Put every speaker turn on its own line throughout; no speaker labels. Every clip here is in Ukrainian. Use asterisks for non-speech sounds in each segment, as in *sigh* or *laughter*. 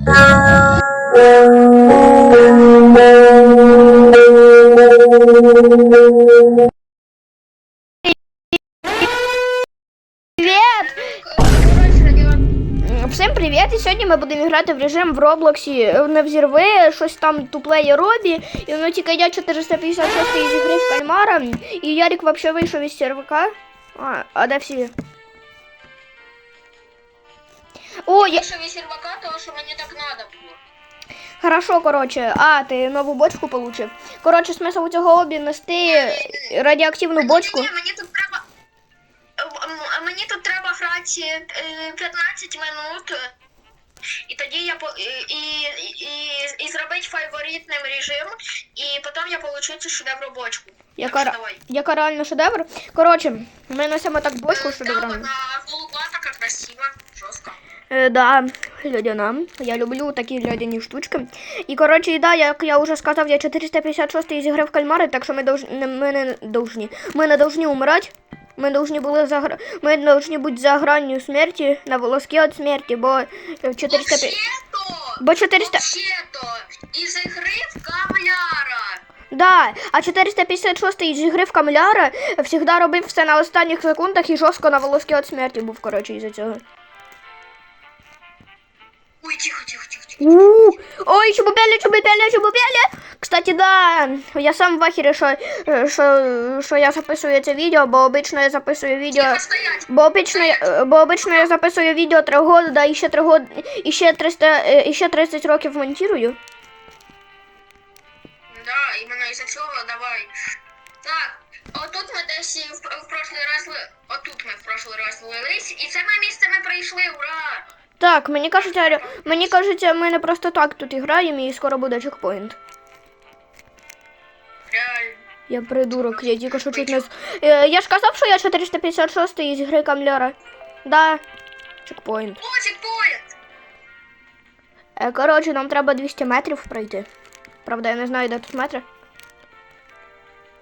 Всім привіт! І сьогодні ми будемо грати в режим в Роблоксі Е, не взірви, щось там туплеє робі. І воно тільки я 456 із гри в кальмара. І Ярик взагалі вийшов із сервака. А, а де всі? О, я...
Із сервака, тому що мені так треба було.
Хорошо, коротше. А, ти нову бочку получив. Коротше, смисл у цього обі нести радіоактивну бочку.
Ні, мені тут треба. М- Мені тут треба грати е, 15 минут. І тоді я по і, і, і, і зробити фаворитним режим, і потім я получу цю шедевру бочку.
Яка,
давай.
яка реально шедевр. Коротше, ми несемо так бочку
Е,
шедевром.
Да, вона голуба така красива, жорстка.
Е, да, льодяна. Я люблю такі льодяні штучки. І коротше, да, як я вже сказав, я 456 із гри в кальмари, так що ми должны, не- ми не должні. Ми не должні умирати. Ми должні були за ми должні бути за гранню смерті на волоски від смерті, бо 450... Бо 400...
вообще-то, із ігри в камляра.
Да, а 456 із гри в камляра завжди робив все на останніх секундах і жорстко на волоски від смерті був, коротше, із-за цього.
Ой, тихо, тихо, тихо, тихо.
Ой, чубупели, чубупели, чубупели. Кстати, да, я сам в ахері, що, що, що я записую це відео, бо обично я записую відео. Бо обично, бо обично я записую відео 3 роки, да, і ще 3 год, і ще 300, е, і ще 30 років монтую.
Да, іменно із-за цього давай. Так, отут ми десь і в, в прошлий раз отут ми в прошлий раз лились, і це ми місце ми прийшли, ура!
Так, мені кажеться, ре- мені кажеться, ми не просто так тут граємо, і скоро буде чекпоінт.
Реально.
Я придурок, я тільки що чуть не... Е, Я ж казав, що я 456 із гри камляра. Да, чекпоінт.
О, чекпоінт!
Е, Коротше, нам треба 200 метрів пройти. Правда, я не знаю, де тут метри.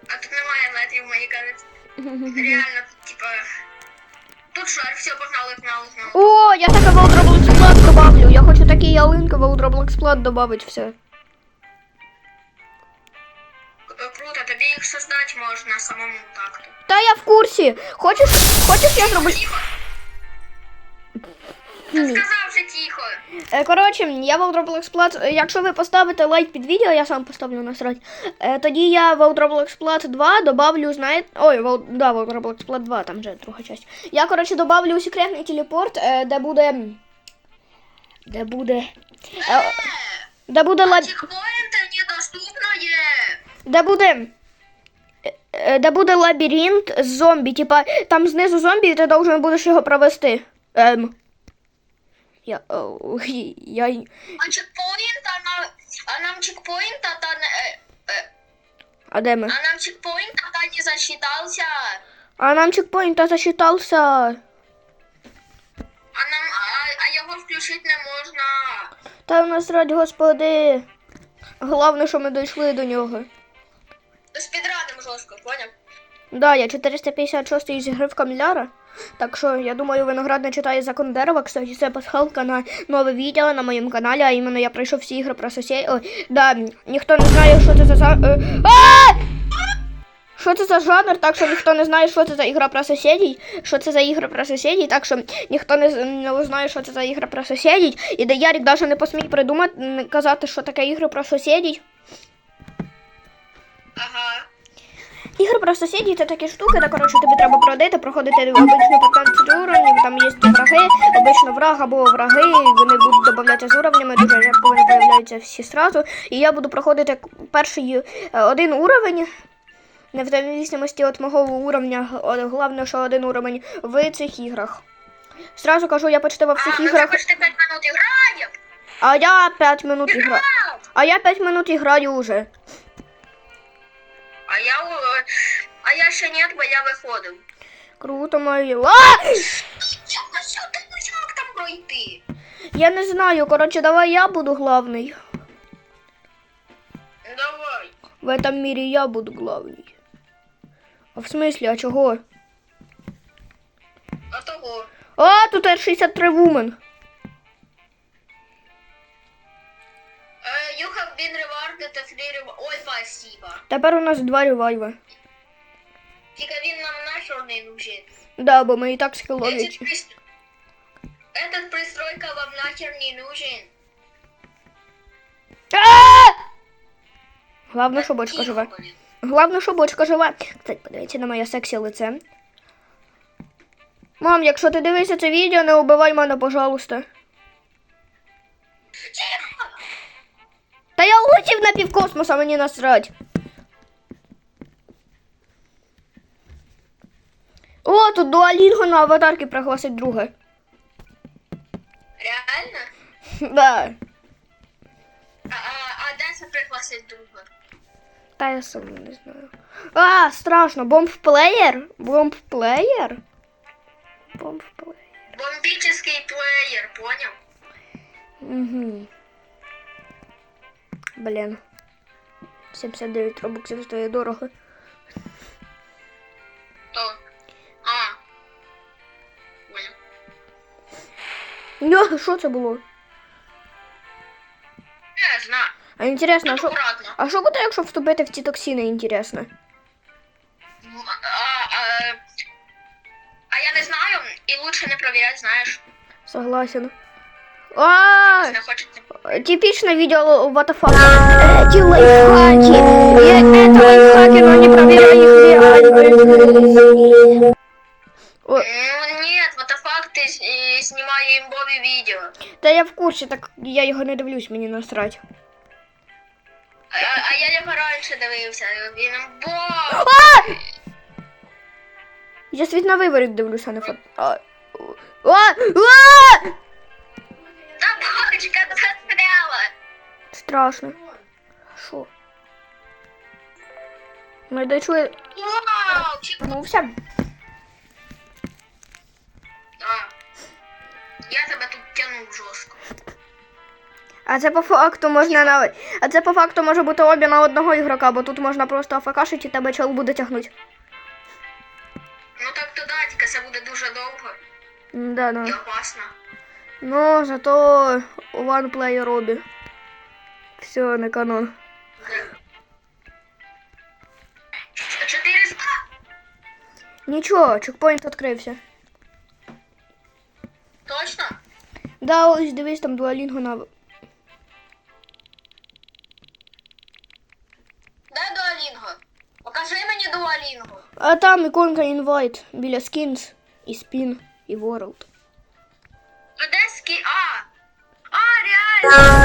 А тут немає метрів, мені кажуть. *laughs* Реально, типа. Тут шар, все, погнали, погнали, погнали.
О, я таке в Roblox Plot добавлю. Я хочу такі ялинки в Roblox Plot добавити все.
К- Круто, тобі їх создати можна самому так-то.
Та я в курсі. Хочеш, хочеш я зроблю.
Тихо! Та сказав вже тихо.
Е, Коротше, я в Roblox Plot, е, якщо ви поставите лайк під відео, я сам поставлю насрать. Е, тоді я в Roblox Plot 2 добавлю, знаєте. Ой, в, да, в Roblox Plot 2, там вже друга часть. Я, коротше, добавлю секретний телепорт, е, де буде. Де буде. Е, де буде лаб... Де буде. Де буде лабіринт з зомбі, типа там знизу зомбі, і ти должен будеш його провести. Ем. Я. о, *laughs* я.
А чекпоінт, а нам, а нам чекпоінт, а та не, е, е,
А де ми?
а нам чекпоінт, а та не засчитався.
А нам чекпоінт засчитався.
А нам, а, а його включити не можна.
Та у нас раді господи. Головне, що ми дійшли до нього.
То спідраним жорстко, поняв?
Да, я 456 із гри в Каміляра. Так що я думаю, виноград не читає закон дерева. Кстати, це пасхалка на нове відео на моєму каналі, а іменно я пройшов всі ігри про сусідів. Да, ніхто не знає, що це за за. е! Що це за жанр, так що ніхто не знає, що це за ігра про сусідів, що це за ігра про сусідів, так що ніхто не, не знає, що це за ігра про сусідів. І де Ярик навіть не посмій придумати, казати, що таке ігри про сусідів.
Ага.
Ігри про сусідів це такі штуки, де коротше тобі треба пройти, проходити обично 15 уровнів, там є враги, обично враг або враги, вони будуть додатися з уровнями, дуже рідко вони появляються всі сразу. І я буду проходити перший е, один уровень. Не в зависимості від мого уровня, головне, що один уровень в цих іграх. Сразу кажу, я почти во всіх
а,
іграх,
почти 5 минут граємо.
а я 5 минут.
Грав.
А я 5 минут граю уже.
А я, у- а я ще нет, бо я виходив.
Круто моє. А!
А що ти ну як там пройти?
Я не знаю, коротше, давай я буду главний.
Давай.
В этом мире я буду главный. А в смысле, а чого?
А того.
А, тут R63 Woman. Тепер у нас два ревайва.
Тільки він нам нахер не нужен.
Да, бо ми і так
Этот, Этот пристройка вам нахер не нужен.
Главное, що бочка
блін.
Главное, що бочка живе. Кстати, подивіться на моє сексі лице. Мам, якщо ти дивишся це відео, не убивай мене, пожалуйста. Та я улетів на півкосмоса, мені насрать. О, тут дуалінго на аватарки пригласить друге.
Реально? *laughs*
Да.
А, а, а де це пригласить друга?
Та я сам не знаю. А, страшно. Бомб-плеєр? Бомб-плеєр? Бомб-плеєр.
Бомбічний плеєр, поняв?
Угу. Блін. 79 робоксів стоїть дорого. Йо, що це було?
Не знаю.
А інтересно, а що,
акуратно.
а що буде, якщо вступити в ці токсини, інтересно?
А, а, а я не знаю, і лучше не провіряти, знаєш.
Согласен. А,
Не хочеться.
типичное видео what the fuck. Эти лайфхаки. И это лайфхаки, но не проверяй их реально. О,
Ну, the fuck, ти знімає імбові відео.
Та я в курсі, так я його не дивлюсь, мені насрать.
А, а я його раніше дивився, він імбов.
Я світ на виворіт дивлюся, а не фото. А, а, а!
Та бочка застряла.
Страшно. Що? Ми дочує.
Вау, чи...
Ну, все.
Я тебе тут тянув жорстко.
А це по факту можна на. А це по факту може бути обі на одного ігрока, бо тут можна просто афакашить і тебе чел буде тягнути.
Ну так то да, тільки це буде дуже довго
Да, да.
і опасно.
Ну, зато one player обі. Все, не канон. Нічого, чекпоінт відкрився. Да, ось дивись, там дуалінго на.
Дай дуалінго. Покажи мені дуалінго.
А там іконка інвайт біля skins і spin і world.
А де скі... А! А, реально!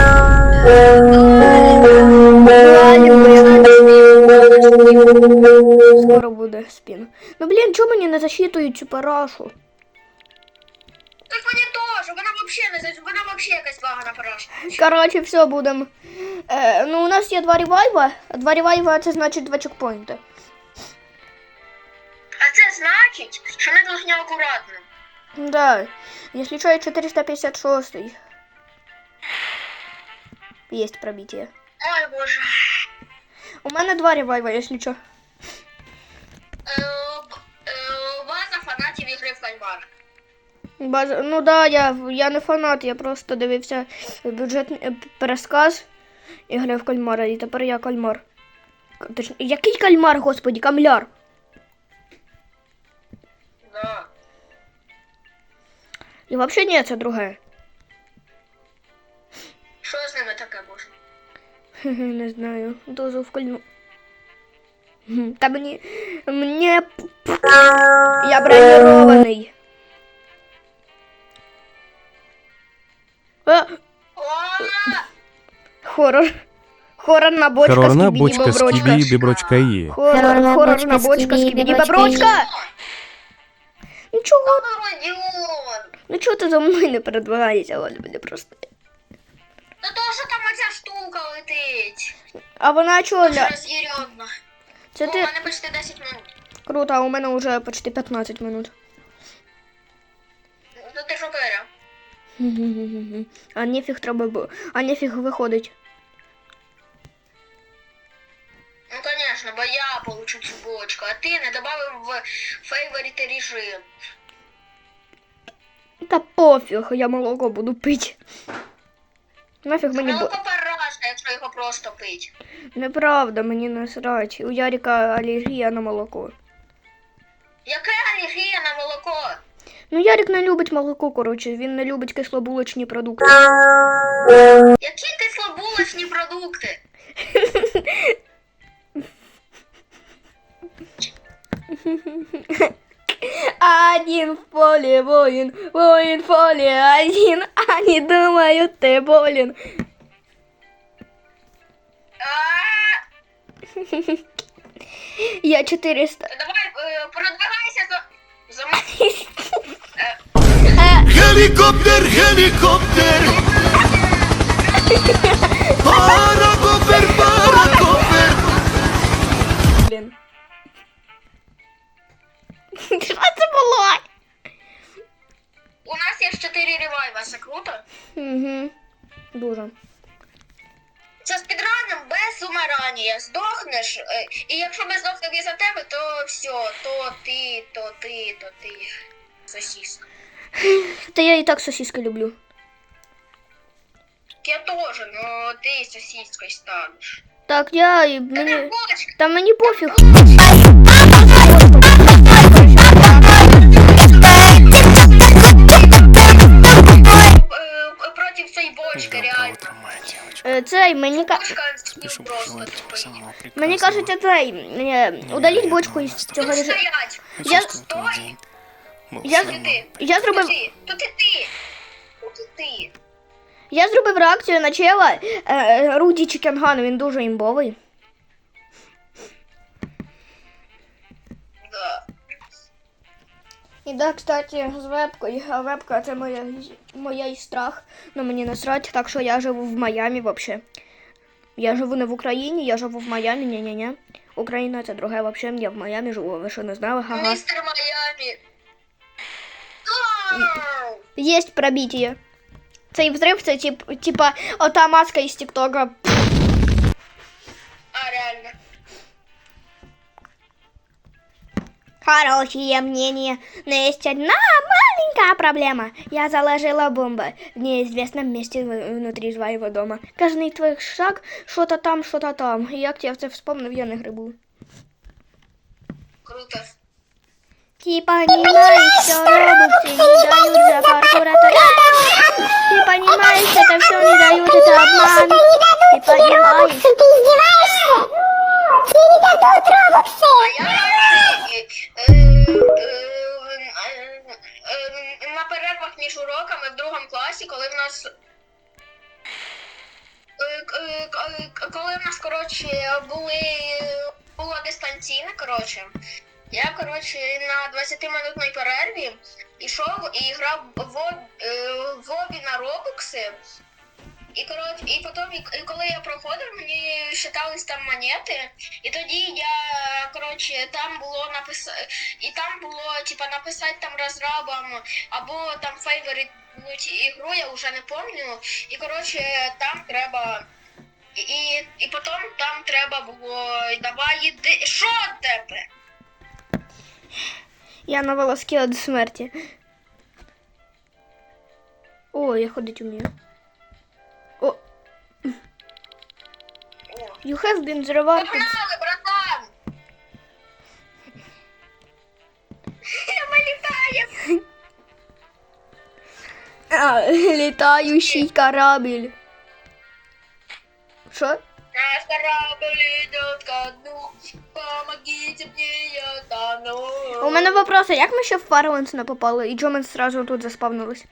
Скоро буде спін. Ну блін, чому мені не засчитують цю парашу?
Так мені теж, вона вообще не за- вона вообще якась багана парашка.
Коротше, все будемо. Е, ну, у нас є два ревайва, а два ревайва це значить два чекпоінти.
А це значить, що ми должны акуратно.
Да. Если что, я 456. Есть пробитие.
Ой, боже.
У мене два ревайва, если что.
Е, б- е, База фанатів ігри в кальмар.
Баз... Ну да, я, я не фанат, я просто дивився бюджетний е, пересказ і грав в кальмара, і тепер я кальмар. Точно, який кальмар, господі, камляр?
Да.
І взагалі ні, це друге.
Що з ними таке, боже?
Хе-хе, Не знаю. Дозу в кольну. Мгм, Та мені. Мені. Я бронірований. А,
О!
хорор. Хорорна бочка
Хорорна бочка скібі біброчка є.
Хорорна
хорорна
бочка, скібіді
скібіді
боброчка
боброчка. Ну чого ти за мною не передвигаєшся, Оль, мене просто.
Та то, що там оця штука летить.
А вона чого?
Дуже
ля- Це
О, у мене почти 10 минут.
круто, а у мене вже почти 15 минут.
Ну ти що перя?
А нефіг треба бу- А нефіг виходить.
Ну, конечно, бо я получу цю бочку, а ти не добавив в фейворіти режим.
Та пофіг, я молоко буду пити. Нафіг мені.
Молоко парашка, якщо його просто пить.
Неправда, мені насрать. У Ярика алергія на молоко.
Яка алергія на молоко?
Ну, Ярик не любить молоко, коротше, він не любить кислобулочні продукти.
Які кислобулочні продукти?
Один в поле воин, воин в поле один, они думают, ты болен.
А,
Я 400.
Давай е, продвигайся
Helikopter, helikopter Паракопер, паракопер
Блін. Що це було?
У нас є 4 ревайва, це круто.
Угу. Дуже.
Це спідраном без умирання. Здохнеш, е, і якщо ми здохнемо за тебе, то все, то ти, то ти, то ти. Сосіска.
Та я і так сосиски люблю.
Я теж, ну ти сосіскою станеш.
Так, я і мені. Та мені пофіг. Цей, мені ка.
Бочка
Спешу
просто
пожелать тебе
тупий.
самого прекрасного
Мені кажеться, цей. е, Удаліть бочку із цього
Тут
режиму.
стоять.
Я-
Хочу, чтобы твой день был
Я-
самым
Ти.
Я
Тут
зробив.
ти. Тут і ти. Тут і ти.
Я зробив реакцію на чела е, Руді Чікенган, він дуже імбовий. І да, кстати, з вебкою. А вебка це моя, моя і страх. Ну мені насрать, так що я живу в Майамі взагалі. Я живу не в Україні, я живу в Майамі, ні-ні-ні. Україна це друге взагалі, я в Майамі живу, ви що не знали? Ага.
Містер Майамі.
Есть пробитие. Цей взрив, це тип, типа ота маска із Тіктока. Хорошее мнение, но есть одна маленькая проблема. Я заложила бомбу в неизвестном месте внутри своего дома. Каждый твой шаг, что-то там, что-то там. Я це вспомнив, я не грибу.
Круто.
Ты понимаешь, что робоксы не дают за это... Ты понимаешь, это все не дают, это обман. Ты понимаешь?
А я е, е, е, е, на перервах між уроками в другому класі, коли в нас. е, е, е, Коли в нас, коротше, були було дистанційне, коротше, я, коротше, на 20-минутній перерві йшов і грав в, в обі на робокси. І коротше, і потім, і- коли я проходив, мені считались там монети, і тоді я, коротше, там було написати, і там було, типа, написати там розрабам, або там фейворитнуть ігру, я вже не пам'ятаю. І коротше, там треба. І, і, потім там треба було. Давай іди. Що тебе?
Я на волоске від смерті. О, я ходить вмію. You have been зривати.
Погнали, братан! Ми літаємо!
А, літаючий корабль. Що?
Наш корабль идет ко дну, помогите мне, я тону.
У мене вопрос, а як ми ще в Фарленс не попали? І ми зразу тут заспавнились?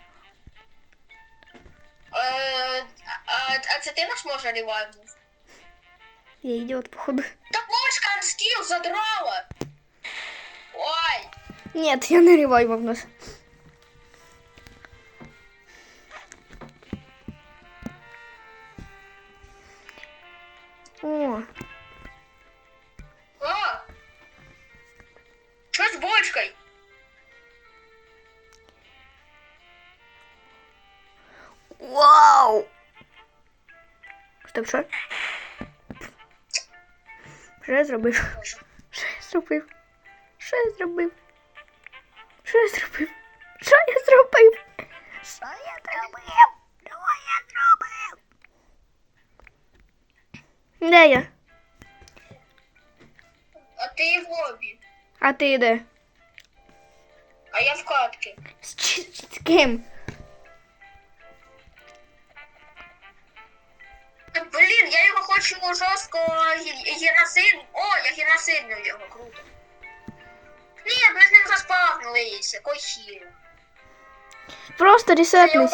Е, а, а це ти наш може ревайвнув?
Я ідіот, походу.
Та бочка анскіл задрала! Ой!
Нет, я не ревайвав нас. О,
О! Що з бочкою?
Що я зробив? Що я зробив? Що я зробив? Що я зробив? Що я зробив? Що я зробив? Що я зробив? Де я?
А ти в лобі,
А ти де?
а я в катки.
З, чи- з ким?
Та, Блін, я його хочу жорстко геноцид. О, я геноциднув його, круто. Ні, ми з ним заспавнилися, хір.
Просто ресетнись.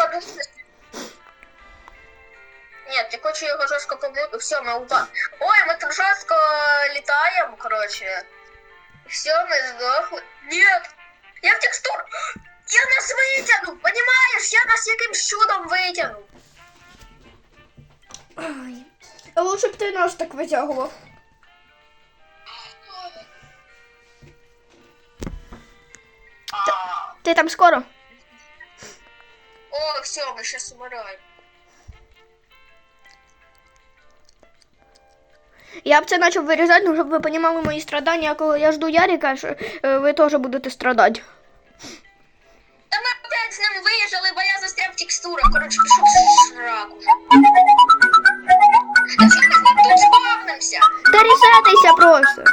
Ні, я хочу його жорстко побути. Все, ми упа. Ой, ми так жорстко літаємо, коротше. Все, ми здохли. Ні! Я в текстур! Я нас витягнув! Понімаєш? Я нас якимсь чудом витягнув.
Ай. А лучше б ти нас так витягував. Ти там скоро?
О, все, ми сейчас умираємо.
Я б це почав вирізати, ну, щоб ви розуміли мої страдання, коли я жду Ярика, що е, ви теж будете страдати.
Та ми опять з ним виїжджали, бо я застряв в текстурах. Коротше, пішов в сраку. Та
просто.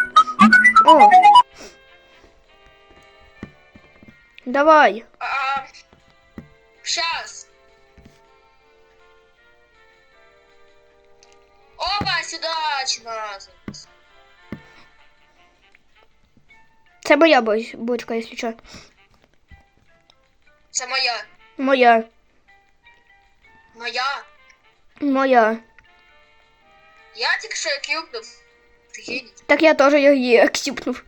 О. Давай.
А, щас. Опа, сюди, нас.
Це моя бочка, якщо що.
Це моя.
Моя.
Моя.
Моя.
Я тільки що кюпнув. Ти геній.
Так я теж її аксіпнув.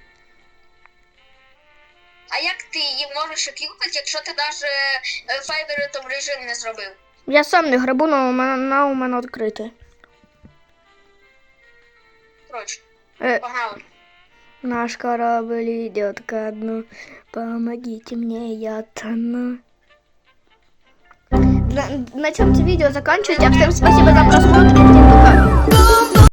А як ти її можеш кюпнути, якщо ти навіть файверитом режим не зробив?
Я сам не грабу, але у мене, на у мене відкрите.
Коротше,
Е,
погнали.
наш корабль идет ко дну. Помогите мне, я тону. На, на цьому це відео заканчується. Всім спасибо за просмотр. Всім пока.